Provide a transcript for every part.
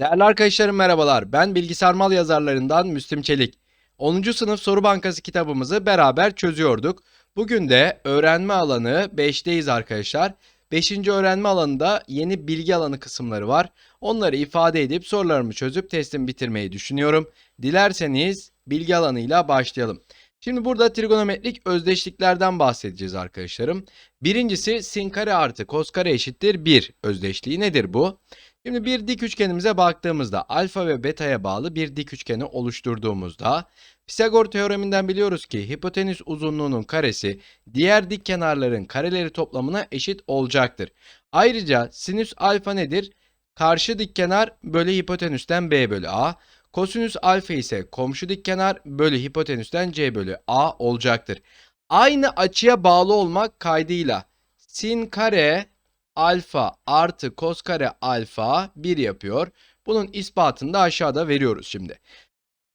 Değerli arkadaşlarım merhabalar. Ben Bilgisayar Mal yazarlarından Müslüm Çelik. 10. sınıf soru bankası kitabımızı beraber çözüyorduk. Bugün de öğrenme alanı 5'teyiz arkadaşlar. 5. öğrenme alanında yeni bilgi alanı kısımları var. Onları ifade edip sorularımı çözüp testimi bitirmeyi düşünüyorum. Dilerseniz bilgi alanıyla başlayalım. Şimdi burada trigonometrik özdeşliklerden bahsedeceğiz arkadaşlarım. Birincisi sin kare artı kos kare eşittir 1 özdeşliği nedir bu? Şimdi bir dik üçgenimize baktığımızda alfa ve beta'ya bağlı bir dik üçgeni oluşturduğumuzda Pisagor teoreminden biliyoruz ki hipotenüs uzunluğunun karesi diğer dik kenarların kareleri toplamına eşit olacaktır. Ayrıca sinüs alfa nedir? Karşı dik kenar bölü hipotenüsten b bölü a. Kosinüs alfa ise komşu dik kenar bölü hipotenüsten c bölü a olacaktır. Aynı açıya bağlı olmak kaydıyla sin kare alfa artı kos kare alfa 1 yapıyor. Bunun ispatını da aşağıda veriyoruz şimdi.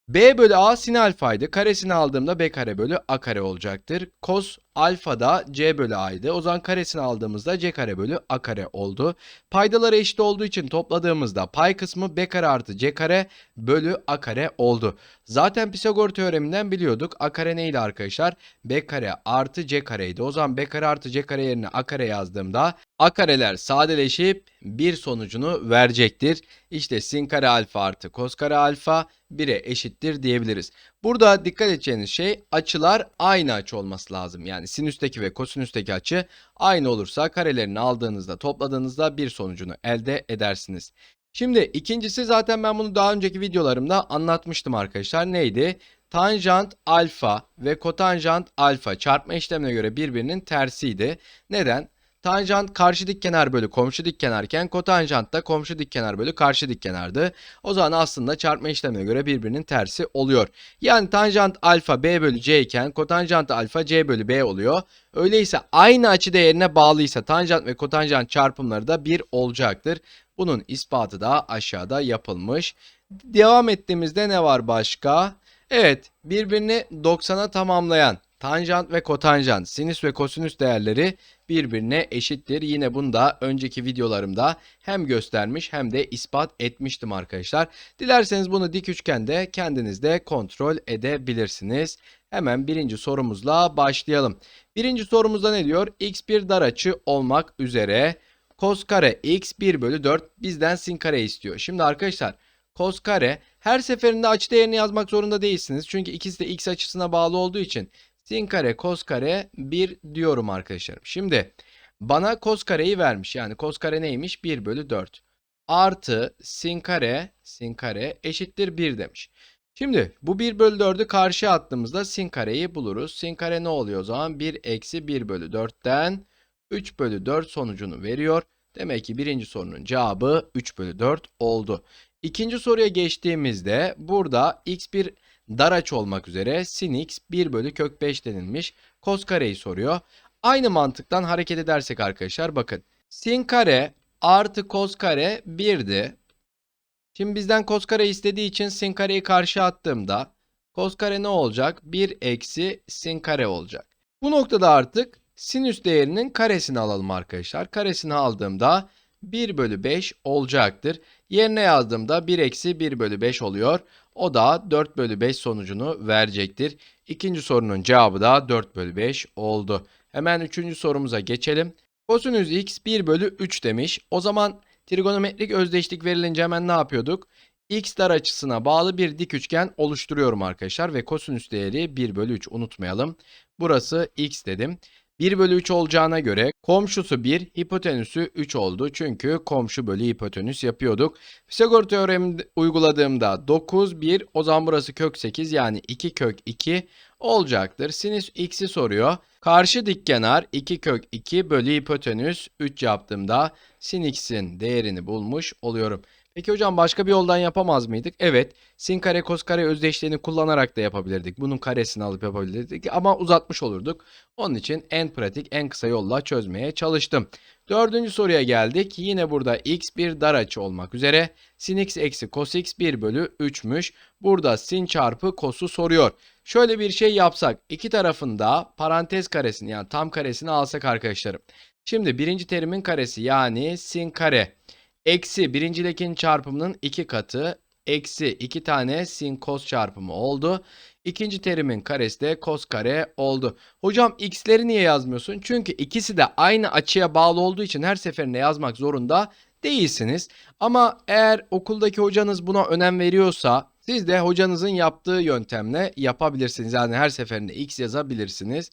B bölü A sin alfaydı. Karesini aldığımda B kare bölü A kare olacaktır. Kos alfa da C bölü A'ydı. O zaman karesini aldığımızda C kare bölü A kare oldu. Paydaları eşit olduğu için topladığımızda pay kısmı B kare artı C kare bölü A kare oldu. Zaten Pisagor teoreminden biliyorduk. A kare neydi arkadaşlar? B kare artı C kareydi. O zaman B kare artı C kare yerine A kare yazdığımda A kareler sadeleşip bir sonucunu verecektir. İşte sin kare alfa artı kos kare alfa 1'e eşittir diyebiliriz. Burada dikkat edeceğiniz şey açılar aynı açı olması lazım. Yani sinüsteki ve kosinüsteki açı aynı olursa karelerini aldığınızda topladığınızda bir sonucunu elde edersiniz. Şimdi ikincisi zaten ben bunu daha önceki videolarımda anlatmıştım arkadaşlar. Neydi? Tanjant alfa ve kotanjant alfa çarpma işlemine göre birbirinin tersiydi. Neden? Tanjant karşı dik kenar bölü komşu dik kenarken kotanjant da komşu dik kenar bölü karşı dik kenardı. O zaman aslında çarpma işlemine göre birbirinin tersi oluyor. Yani tanjant alfa b bölü c iken kotanjant alfa c bölü b oluyor. Öyleyse aynı açı değerine bağlıysa tanjant ve kotanjant çarpımları da 1 olacaktır. Bunun ispatı da aşağıda yapılmış. Devam ettiğimizde ne var başka? Evet birbirini 90'a tamamlayan tanjant ve kotanjant sinüs ve kosinüs değerleri birbirine eşittir. Yine bunu da önceki videolarımda hem göstermiş hem de ispat etmiştim arkadaşlar. Dilerseniz bunu dik üçgende kendiniz de kontrol edebilirsiniz. Hemen birinci sorumuzla başlayalım. Birinci sorumuzda ne diyor? x bir dar açı olmak üzere cos kare x 1 bölü 4 bizden sin kare istiyor. Şimdi arkadaşlar cos kare her seferinde açı değerini yazmak zorunda değilsiniz. Çünkü ikisi de x açısına bağlı olduğu için sin kare cos kare 1 diyorum arkadaşlarım. Şimdi bana cos kareyi vermiş. Yani cos kare neymiş? 1 bölü 4. Artı sin kare sin kare eşittir 1 demiş. Şimdi bu 1 bölü 4'ü karşıya attığımızda sin kareyi buluruz. Sin kare ne oluyor o zaman? 1 eksi 1 bölü 4'ten 3 bölü 4 sonucunu veriyor. Demek ki birinci sorunun cevabı 3 bölü 4 oldu. İkinci soruya geçtiğimizde burada x bir dar açı olmak üzere sin x 1 bölü kök 5 denilmiş. Kos kareyi soruyor. Aynı mantıktan hareket edersek arkadaşlar bakın. Sin kare artı kos kare 1'di. Şimdi bizden kos kare istediği için sin kareyi karşı attığımda kos kare ne olacak? 1 eksi sin kare olacak. Bu noktada artık sinüs değerinin karesini alalım arkadaşlar. Karesini aldığımda 1 bölü 5 olacaktır. Yerine yazdığımda 1 eksi 1 bölü 5 oluyor. O da 4 bölü 5 sonucunu verecektir. İkinci sorunun cevabı da 4 bölü 5 oldu. Hemen üçüncü sorumuza geçelim. Kosinüs x 1 bölü 3 demiş. O zaman trigonometrik özdeşlik verilince hemen ne yapıyorduk? x dar açısına bağlı bir dik üçgen oluşturuyorum arkadaşlar. Ve kosinüs değeri 1 bölü 3 unutmayalım. Burası x dedim. 1 bölü 3 olacağına göre komşusu 1, hipotenüsü 3 oldu. Çünkü komşu bölü hipotenüs yapıyorduk. Pisagor teoremi uyguladığımda 9, 1 o zaman burası kök 8 yani 2 kök 2 olacaktır. Sinüs x'i soruyor. Karşı dik kenar 2 kök 2 bölü hipotenüs 3 yaptığımda sin x'in değerini bulmuş oluyorum. Peki hocam başka bir yoldan yapamaz mıydık? Evet. Sin kare kos kare özdeşliğini kullanarak da yapabilirdik. Bunun karesini alıp yapabilirdik ama uzatmış olurduk. Onun için en pratik en kısa yolla çözmeye çalıştım. Dördüncü soruya geldik. Yine burada x bir dar açı olmak üzere sin x eksi cos x 1 bölü 3'müş. Burada sin çarpı cos'u soruyor. Şöyle bir şey yapsak iki tarafında parantez karesini yani tam karesini alsak arkadaşlarım. Şimdi birinci terimin karesi yani sin kare Eksi birincilikinin çarpımının iki katı. Eksi iki tane sin kos çarpımı oldu. İkinci terimin karesi de kos kare oldu. Hocam x'leri niye yazmıyorsun? Çünkü ikisi de aynı açıya bağlı olduğu için her seferinde yazmak zorunda değilsiniz. Ama eğer okuldaki hocanız buna önem veriyorsa siz de hocanızın yaptığı yöntemle yapabilirsiniz. Yani her seferinde x yazabilirsiniz.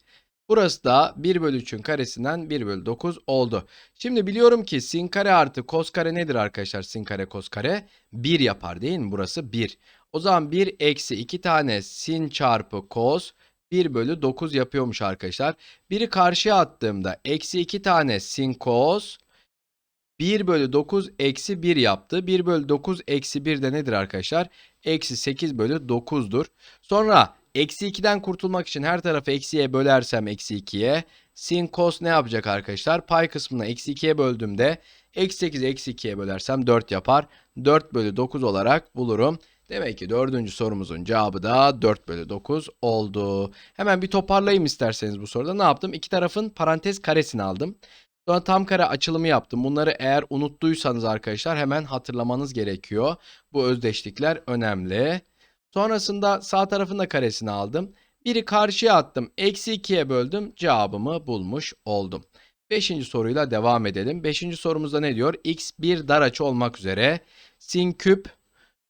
Burası da 1 bölü 3'ün karesinden 1 bölü 9 oldu. Şimdi biliyorum ki sin kare artı kos kare nedir arkadaşlar? Sin kare kos kare 1 yapar değil mi? Burası 1. O zaman 1 eksi 2 tane sin çarpı kos 1 bölü 9 yapıyormuş arkadaşlar. Biri karşıya attığımda eksi 2 tane sin kos 1 bölü 9 eksi 1 yaptı. 1 bölü 9 eksi 1 de nedir arkadaşlar? Eksi 8 bölü 9'dur. Sonra eksi 2'den kurtulmak için her tarafı eksiye bölersem eksi 2'ye. Sin cos ne yapacak arkadaşlar? Pay kısmına eksi 2'ye böldüğümde eksi 8 eksi 2'ye bölersem 4 yapar. 4 bölü 9 olarak bulurum. Demek ki dördüncü sorumuzun cevabı da 4 bölü 9 oldu. Hemen bir toparlayayım isterseniz bu soruda. Ne yaptım? İki tarafın parantez karesini aldım. Sonra tam kare açılımı yaptım. Bunları eğer unuttuysanız arkadaşlar hemen hatırlamanız gerekiyor. Bu özdeşlikler önemli. Sonrasında sağ tarafın da karesini aldım. Biri karşıya attım. Eksi 2'ye böldüm. Cevabımı bulmuş oldum. Beşinci soruyla devam edelim. Beşinci sorumuzda ne diyor? x bir dar açı olmak üzere sin küp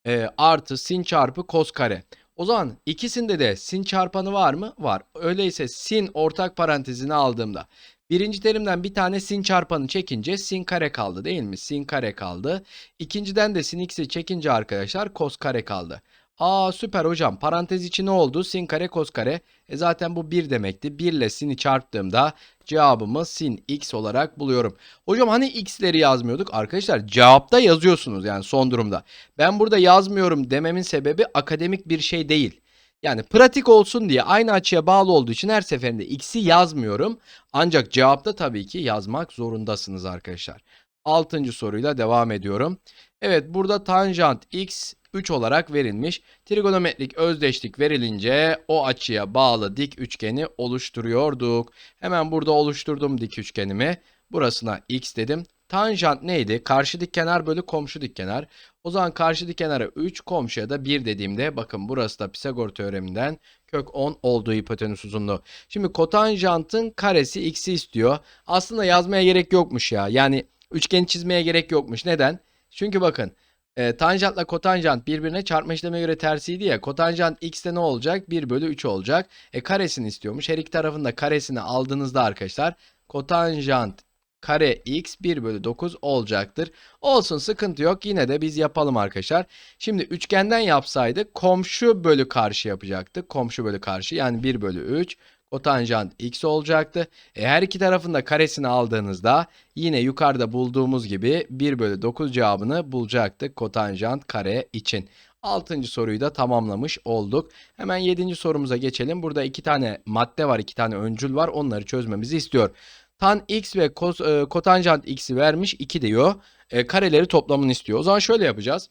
e, artı sin çarpı kos kare. O zaman ikisinde de sin çarpanı var mı? Var. Öyleyse sin ortak parantezini aldığımda birinci terimden bir tane sin çarpanı çekince sin kare kaldı değil mi? Sin kare kaldı. İkinciden de sin x'i çekince arkadaşlar kos kare kaldı. Aa süper hocam. Parantez içi ne oldu? Sin kare kos kare. E zaten bu 1 demekti. 1 ile sin'i çarptığımda cevabımı sin x olarak buluyorum. Hocam hani x'leri yazmıyorduk? Arkadaşlar cevapta yazıyorsunuz yani son durumda. Ben burada yazmıyorum dememin sebebi akademik bir şey değil. Yani pratik olsun diye aynı açıya bağlı olduğu için her seferinde x'i yazmıyorum. Ancak cevapta tabii ki yazmak zorundasınız arkadaşlar. Altıncı soruyla devam ediyorum. Evet burada tanjant x 3 olarak verilmiş. Trigonometrik özdeşlik verilince o açıya bağlı dik üçgeni oluşturuyorduk. Hemen burada oluşturdum dik üçgenimi. Burasına x dedim. Tanjant neydi? Karşı dik kenar bölü komşu dik kenar. O zaman karşı dik kenara 3, komşuya da 1 dediğimde bakın burası da Pisagor teoreminden kök 10 olduğu hipotenüs uzunluğu. Şimdi kotanjantın karesi x'i istiyor. Aslında yazmaya gerek yokmuş ya. Yani üçgeni çizmeye gerek yokmuş. Neden? Çünkü bakın e, tanjantla kotanjant birbirine çarpma işleme göre tersiydi ya. Kotanjant x'te ne olacak? 1 bölü 3 olacak. E karesini istiyormuş. Her iki tarafın da karesini aldığınızda arkadaşlar kotanjant kare x 1 bölü 9 olacaktır. Olsun sıkıntı yok. Yine de biz yapalım arkadaşlar. Şimdi üçgenden yapsaydık komşu bölü karşı yapacaktık. Komşu bölü karşı yani 1 bölü 3 kotanjant x olacaktı. E, her iki tarafın da karesini aldığınızda yine yukarıda bulduğumuz gibi 1 bölü 9 cevabını bulacaktık kotanjant kare için. Altıncı soruyu da tamamlamış olduk. Hemen yedinci sorumuza geçelim. Burada iki tane madde var, iki tane öncül var. Onları çözmemizi istiyor. Tan x ve kos, e, kotanjant x'i vermiş 2 diyor. E, kareleri toplamını istiyor. O zaman şöyle yapacağız.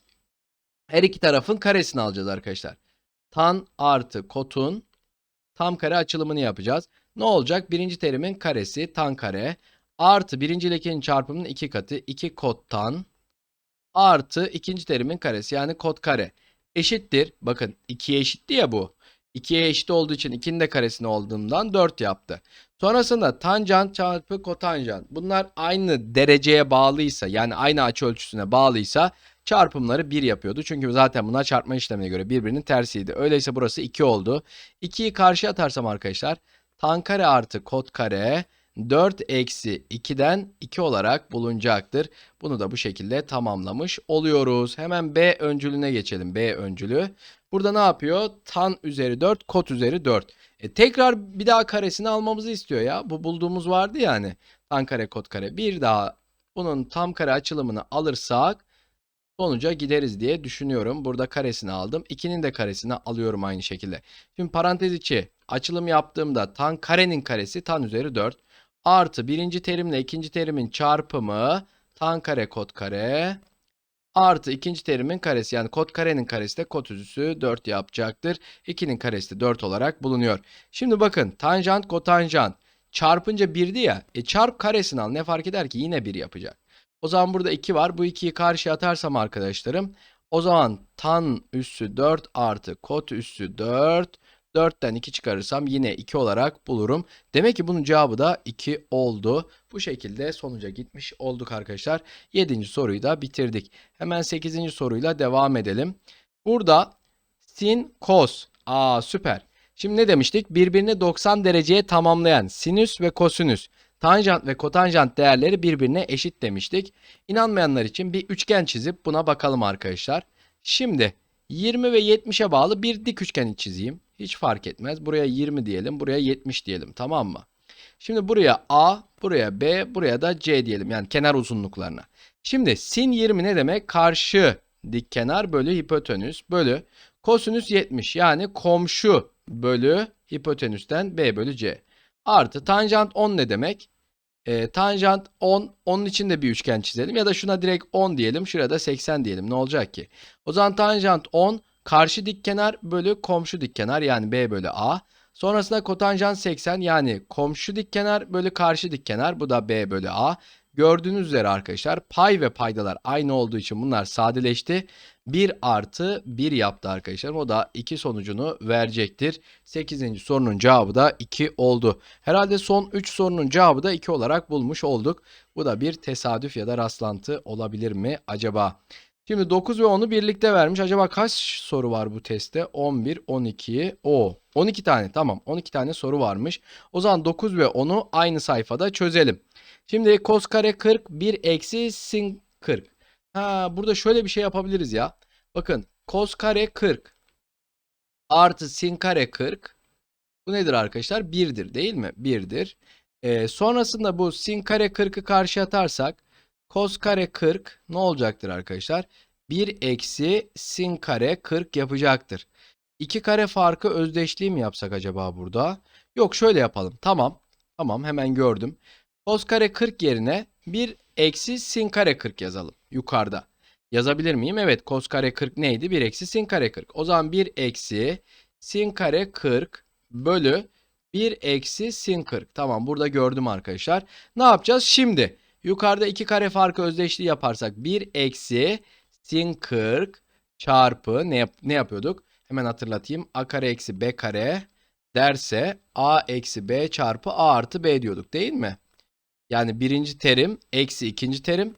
Her iki tarafın karesini alacağız arkadaşlar. Tan artı kotun tam kare açılımını yapacağız. Ne olacak? Birinci terimin karesi tan kare artı birinci lekenin çarpımının iki katı 2 kot tan artı ikinci terimin karesi yani kot kare eşittir. Bakın 2'ye eşitti ya bu. 2'ye eşit olduğu için 2'nin de karesini olduğundan 4 yaptı. Sonrasında tanjant çarpı kotanjant. Bunlar aynı dereceye bağlıysa yani aynı açı ölçüsüne bağlıysa çarpımları 1 yapıyordu. Çünkü zaten bunlar çarpma işlemine göre birbirinin tersiydi. Öyleyse burası 2 oldu. 2'yi karşıya atarsam arkadaşlar tan kare artı kot kare 4 eksi 2'den 2 olarak bulunacaktır. Bunu da bu şekilde tamamlamış oluyoruz. Hemen B öncülüne geçelim. B öncülü. Burada ne yapıyor? Tan üzeri 4, kot üzeri 4. E, tekrar bir daha karesini almamızı istiyor ya. Bu bulduğumuz vardı yani. Tan kare, kot kare. Bir daha bunun tam kare açılımını alırsak sonuca gideriz diye düşünüyorum. Burada karesini aldım. 2'nin de karesini alıyorum aynı şekilde. Şimdi parantez içi açılım yaptığımda tan karenin karesi tan üzeri 4 artı birinci terimle ikinci terimin çarpımı tan kare kot kare artı ikinci terimin karesi yani kot karenin karesi de kot üzüsü 4 yapacaktır. 2'nin karesi de 4 olarak bulunuyor. Şimdi bakın tanjant kotanjant çarpınca 1'di ya e çarp karesini al ne fark eder ki yine 1 yapacak. O zaman burada 2 var. Bu 2'yi karşıya atarsam arkadaşlarım o zaman tan üssü 4 artı kot üssü 4. 4'ten 2 çıkarırsam yine 2 olarak bulurum. Demek ki bunun cevabı da 2 oldu. Bu şekilde sonuca gitmiş olduk arkadaşlar. 7. soruyu da bitirdik. Hemen 8. soruyla devam edelim. Burada sin, kos. Aa süper. Şimdi ne demiştik? Birbirini 90 dereceye tamamlayan sinüs ve kosinüs, tanjant ve kotanjant değerleri birbirine eşit demiştik. İnanmayanlar için bir üçgen çizip buna bakalım arkadaşlar. Şimdi 20 ve 70'e bağlı bir dik üçgen çizeyim. Hiç fark etmez. Buraya 20 diyelim, buraya 70 diyelim. Tamam mı? Şimdi buraya A, buraya B, buraya da C diyelim. Yani kenar uzunluklarına. Şimdi sin 20 ne demek? Karşı dik kenar bölü hipotenüs bölü kosinüs 70 yani komşu bölü hipotenüsten B bölü C. Artı tanjant 10 ne demek? E, tanjant 10, onun için de bir üçgen çizelim ya da şuna direkt 10 diyelim, şurada 80 diyelim. Ne olacak ki? O zaman tanjant 10 karşı dik kenar bölü komşu dik kenar yani B bölü A. Sonrasında kotanjant 80 yani komşu dik kenar bölü karşı dik kenar bu da B bölü A. Gördüğünüz üzere arkadaşlar pay ve paydalar aynı olduğu için bunlar sadeleşti. 1 artı 1 yaptı arkadaşlar. O da 2 sonucunu verecektir. 8. sorunun cevabı da 2 oldu. Herhalde son 3 sorunun cevabı da 2 olarak bulmuş olduk. Bu da bir tesadüf ya da rastlantı olabilir mi acaba? Şimdi 9 ve 10'u birlikte vermiş. Acaba kaç soru var bu testte? 11, 12, o 12 tane tamam 12 tane soru varmış. O zaman 9 ve 10'u aynı sayfada çözelim. Şimdi kos kare 40 1 eksi sin 40. Ha burada şöyle bir şey yapabiliriz ya. Bakın kos kare 40 artı sin kare 40. Bu nedir arkadaşlar? 1'dir değil mi? 1'dir. Ee, sonrasında bu sin kare 40'ı karşı atarsak kos kare 40 ne olacaktır arkadaşlar? 1 eksi sin kare 40 yapacaktır. 2 kare farkı özdeşliği mi yapsak acaba burada? Yok şöyle yapalım. Tamam. Tamam hemen gördüm. Kos kare 40 yerine 1 eksi sin kare 40 yazalım yukarıda. Yazabilir miyim? Evet kos kare 40 neydi? 1 eksi sin kare 40. O zaman 1 eksi sin kare 40 bölü 1 eksi sin 40. Tamam burada gördüm arkadaşlar. Ne yapacağız? Şimdi yukarıda 2 kare farkı özdeşliği yaparsak 1 eksi sin 40 çarpı ne, yap ne yapıyorduk? Hemen hatırlatayım. a kare eksi b kare derse a eksi b çarpı a artı b diyorduk değil mi? Yani birinci terim eksi ikinci terim.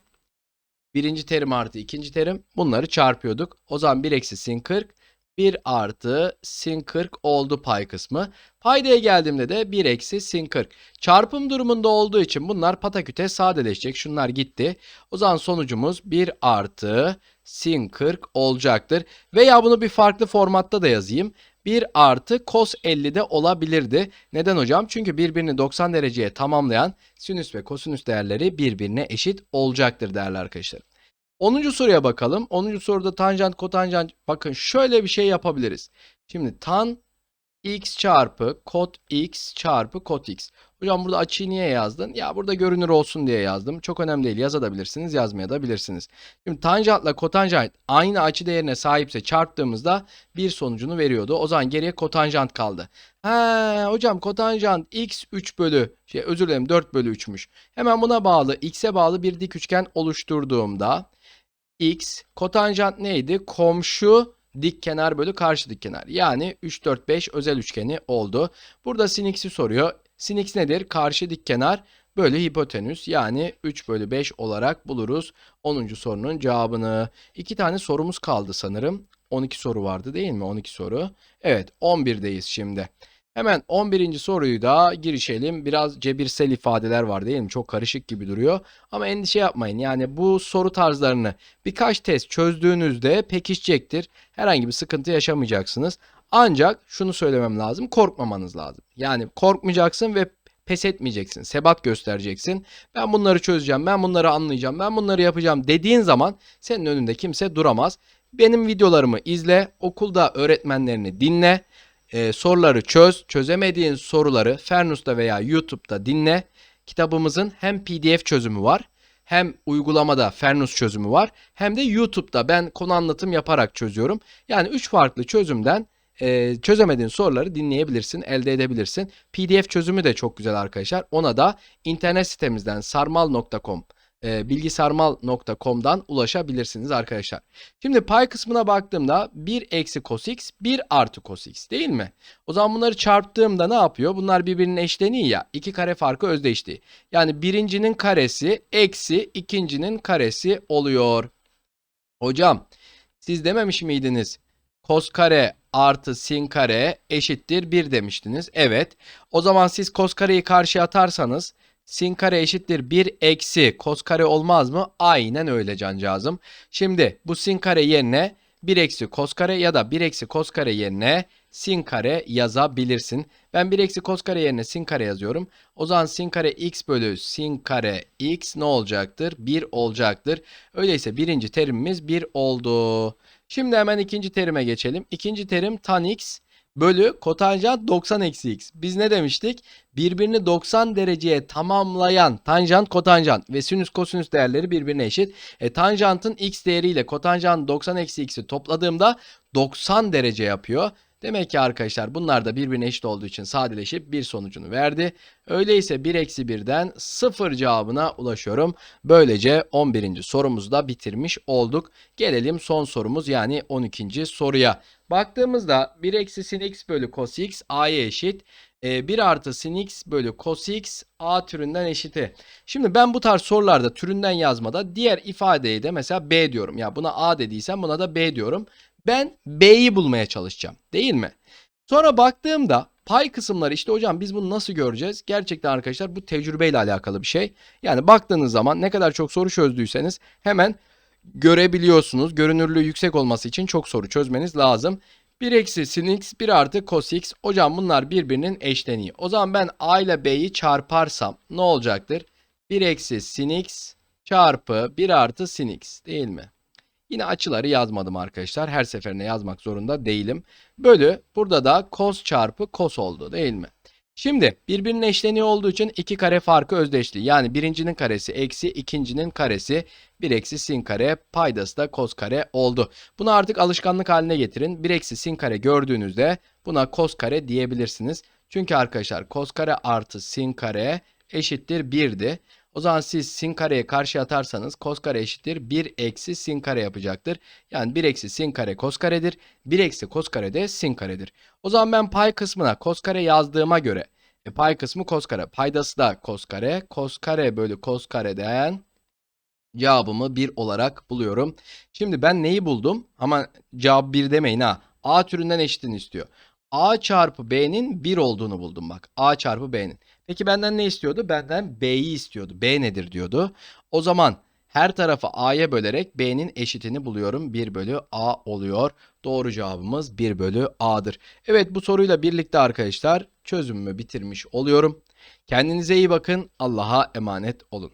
Birinci terim artı ikinci terim. Bunları çarpıyorduk. O zaman 1 eksi sin 40. 1 artı sin 40 oldu pay kısmı. Paydaya geldiğimde de 1 eksi sin 40. Çarpım durumunda olduğu için bunlar pataküte sadeleşecek. Şunlar gitti. O zaman sonucumuz 1 artı sin 40 olacaktır. Veya bunu bir farklı formatta da yazayım. 1 artı cos 50 de olabilirdi. Neden hocam? Çünkü birbirini 90 dereceye tamamlayan sinüs ve kosinüs değerleri birbirine eşit olacaktır değerli arkadaşlar. 10. soruya bakalım. 10. soruda tanjant kotanjant bakın şöyle bir şey yapabiliriz. Şimdi tan x çarpı kot x çarpı kot x. Hocam burada açıyı niye yazdın? Ya burada görünür olsun diye yazdım. Çok önemli değil. Yazabilirsiniz, yazmaya da bilirsiniz. Şimdi tanjantla kotanjant aynı açı değerine sahipse çarptığımızda bir sonucunu veriyordu. O zaman geriye kotanjant kaldı. Ha hocam kotanjant x 3 bölü şey özür dilerim 4 bölü 3'müş. Hemen buna bağlı x'e bağlı bir dik üçgen oluşturduğumda x kotanjant neydi? Komşu dik kenar bölü karşı dik kenar. Yani 3 4 5 özel üçgeni oldu. Burada sin x'i soruyor. Sin x nedir? Karşı dik kenar bölü hipotenüs yani 3 bölü 5 olarak buluruz 10. sorunun cevabını. 2 tane sorumuz kaldı sanırım. 12 soru vardı değil mi? 12 soru. Evet 11'deyiz şimdi. Hemen 11. soruyu da girişelim. Biraz cebirsel ifadeler var değil mi? Çok karışık gibi duruyor. Ama endişe yapmayın. Yani bu soru tarzlarını birkaç test çözdüğünüzde pekişecektir. Herhangi bir sıkıntı yaşamayacaksınız. Ancak şunu söylemem lazım. Korkmamanız lazım. Yani korkmayacaksın ve pes etmeyeceksin. Sebat göstereceksin. Ben bunları çözeceğim. Ben bunları anlayacağım. Ben bunları yapacağım dediğin zaman senin önünde kimse duramaz. Benim videolarımı izle. Okulda öğretmenlerini dinle. Ee, soruları çöz. Çözemediğin soruları Fernus'ta veya YouTube'da dinle. Kitabımızın hem PDF çözümü var hem uygulamada Fernus çözümü var hem de YouTube'da ben konu anlatım yaparak çözüyorum. Yani 3 farklı çözümden e, çözemediğin soruları dinleyebilirsin, elde edebilirsin. PDF çözümü de çok güzel arkadaşlar. Ona da internet sitemizden sarmal.com e, bilgisarmal.com'dan ulaşabilirsiniz arkadaşlar. Şimdi pay kısmına baktığımda 1 eksi cos x 1 artı cos x değil mi? O zaman bunları çarptığımda ne yapıyor? Bunlar birbirinin eşleniği ya. iki kare farkı özdeşliği. Yani birincinin karesi eksi ikincinin karesi oluyor. Hocam siz dememiş miydiniz? Kos kare artı sin kare eşittir 1 demiştiniz. Evet. O zaman siz kos kareyi karşıya atarsanız sin kare eşittir 1 eksi kos kare olmaz mı? Aynen öyle cancağızım. Şimdi bu sin kare yerine 1 eksi kos kare ya da 1 eksi kos kare yerine sin kare yazabilirsin. Ben 1 eksi kos kare yerine sin kare yazıyorum. O zaman sin kare x bölü sin kare x ne olacaktır? 1 olacaktır. Öyleyse birinci terimimiz 1 oldu. Şimdi hemen ikinci terime geçelim. İkinci terim tan x bölü kotanjant 90 eksi x. Biz ne demiştik? Birbirini 90 dereceye tamamlayan tanjant kotanjant ve sinüs kosinüs değerleri birbirine eşit. E, tanjantın x değeriyle kotanjant 90 eksi x'i topladığımda 90 derece yapıyor. Demek ki arkadaşlar bunlar da birbirine eşit olduğu için sadeleşip bir sonucunu verdi. Öyleyse 1 eksi 1'den 0 cevabına ulaşıyorum. Böylece 11. sorumuzu da bitirmiş olduk. Gelelim son sorumuz yani 12. soruya. Baktığımızda 1 eksi sin x bölü cos x a'ya eşit. 1 artı sin x bölü cos x a türünden eşiti. Şimdi ben bu tarz sorularda türünden yazmada diğer ifadeye de mesela b diyorum. Ya buna a dediysem buna da b diyorum. Ben b'yi bulmaya çalışacağım değil mi? Sonra baktığımda pay kısımları işte hocam biz bunu nasıl göreceğiz? Gerçekten arkadaşlar bu tecrübeyle alakalı bir şey. Yani baktığınız zaman ne kadar çok soru çözdüyseniz hemen görebiliyorsunuz. Görünürlüğü yüksek olması için çok soru çözmeniz lazım. 1 eksi sin x 1 artı cos x. Hocam bunlar birbirinin eşleniği. O zaman ben a ile b'yi çarparsam ne olacaktır? 1 eksi sin x çarpı 1 artı sin x değil mi? Yine açıları yazmadım arkadaşlar. Her seferinde yazmak zorunda değilim. Bölü burada da cos çarpı cos oldu değil mi? Şimdi birbirinin eşleniği olduğu için iki kare farkı özdeşliği. Yani birincinin karesi eksi ikincinin karesi 1 eksi sin kare paydası da cos kare oldu. Bunu artık alışkanlık haline getirin. 1 eksi sin kare gördüğünüzde buna cos kare diyebilirsiniz. Çünkü arkadaşlar cos kare artı sin kare eşittir 1'di. O zaman siz sin kareye karşı atarsanız cos kare eşittir 1 eksi sin kare yapacaktır. Yani 1 eksi sin kare cos karedir. 1 eksi cos kare de sin karedir. O zaman ben pay kısmına cos kare yazdığıma göre e, pay kısmı cos kare. Paydası da cos kare. Cos kare bölü cos kareden cevabımı 1 olarak buluyorum. Şimdi ben neyi buldum? Ama cevap 1 demeyin ha. A türünden eşitini istiyor. A çarpı B'nin 1 olduğunu buldum bak. A çarpı B'nin. Peki benden ne istiyordu? Benden B'yi istiyordu. B nedir diyordu. O zaman her tarafı A'ya bölerek B'nin eşitini buluyorum. 1 bölü A oluyor. Doğru cevabımız 1 bölü A'dır. Evet bu soruyla birlikte arkadaşlar çözümümü bitirmiş oluyorum. Kendinize iyi bakın. Allah'a emanet olun.